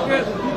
কাউকে দু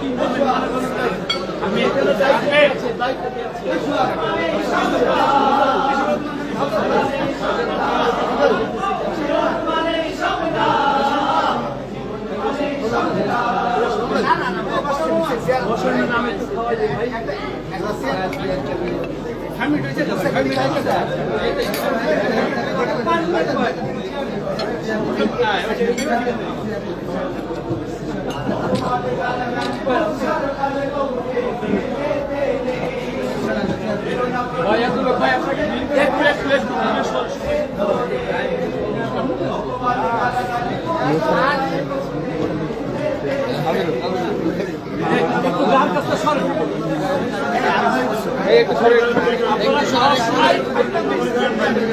একটু সরেন একটু সরে।